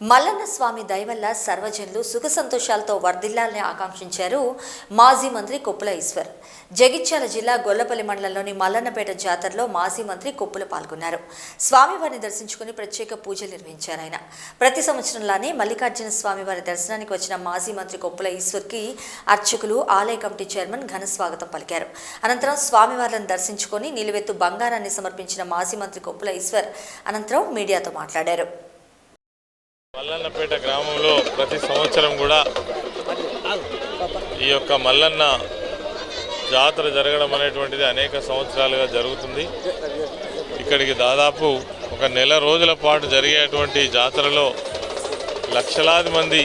మల్లన్న స్వామి దయవల్ల సర్వజనులు సుఖ సంతోషాలతో వర్ధిల్లాలని ఆకాంక్షించారు మాజీ మంత్రి కొప్పుల ఈశ్వర్. జగిత్యాల జిల్లా గొల్లపల్లి మండలంలోని మల్లన్నపేట జాతరలో మాజీ మంత్రి కొప్పుల పాల్గొన్నారు. స్వామివారిని దర్శించుకుని ప్రత్యేక పూజలు నిర్వహించారు ఆయన. ప్రతి సంవత్సరంలానే మల్లికార్జున స్వామివారి దర్శనానికి వచ్చిన మాజీ మంత్రి కొప్పుల ఈశ్వర్కి అర్చకులు ఆలయ కమిటీ చైర్మన్ ఘన స్వాగతం పలికారు. అనంతరం స్వామివార్లను దర్శించుకొని నిలువెత్తు బంగారాన్ని సమర్పించిన మాజీ మంత్రి కొప్పుల ఈశ్వర్ అనంతరం మీడియాతో మాట్లాడారు. మల్లన్నపేట గ్రామంలో ప్రతి సంవత్సరం కూడా ఈ యొక్క మల్లన్న జాతర జరగడం అనేటువంటిది అనేక సంవత్సరాలుగా జరుగుతుంది. ఇక్కడికి దాదాపు ఒక నెల రోజుల పాటు జరిగేటువంటి జాతరలో లక్షలాది మంది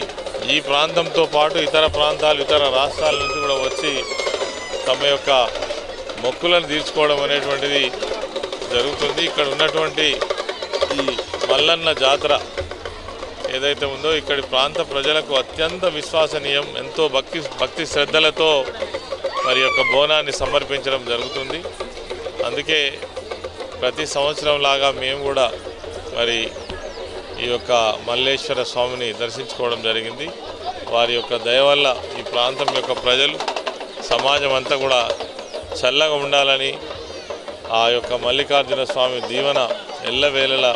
ఈ ప్రాంతంతో పాటు ఇతర ప్రాంతాలు ఇతర రాష్ట్రాల నుంచి కూడా వచ్చి తమ యొక్క మొక్కులను తీర్చుకోవడం అనేటువంటిది జరుగుతుంది. ఇక్కడ ఉన్నటువంటి ఈ మల్లన్న జాతర ఏదైతే ఉందో ఇక్కడి ప్రాంత ప్రజలకు అత్యంత విశ్వసనీయం ఎంతో భక్తి భక్తి శ్రద్ధలతో మరి యొక్క బోనాన్ని సమర్పించడం జరుగుతుంది. అందుకే ప్రతి సంవత్సరం లాగా మేము కూడా మరి ఈ యొక్క మల్లేశ్వర స్వామిని దర్శించుకోవడం జరిగింది. వారి యొక్క దయ వల్ల ఈ ప్రాంతం యొక్క ప్రజలు సమాజం అంతా కూడా చల్లగా ఉండాలని ఆ యొక్క మల్లికార్జున స్వామి దీవెన ఎల్లవేళలా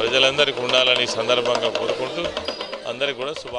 ప్రజలందరికీ ఉండాలని సందర్భంగా కోరుకుంటూ అందరికీ కూడా శుభా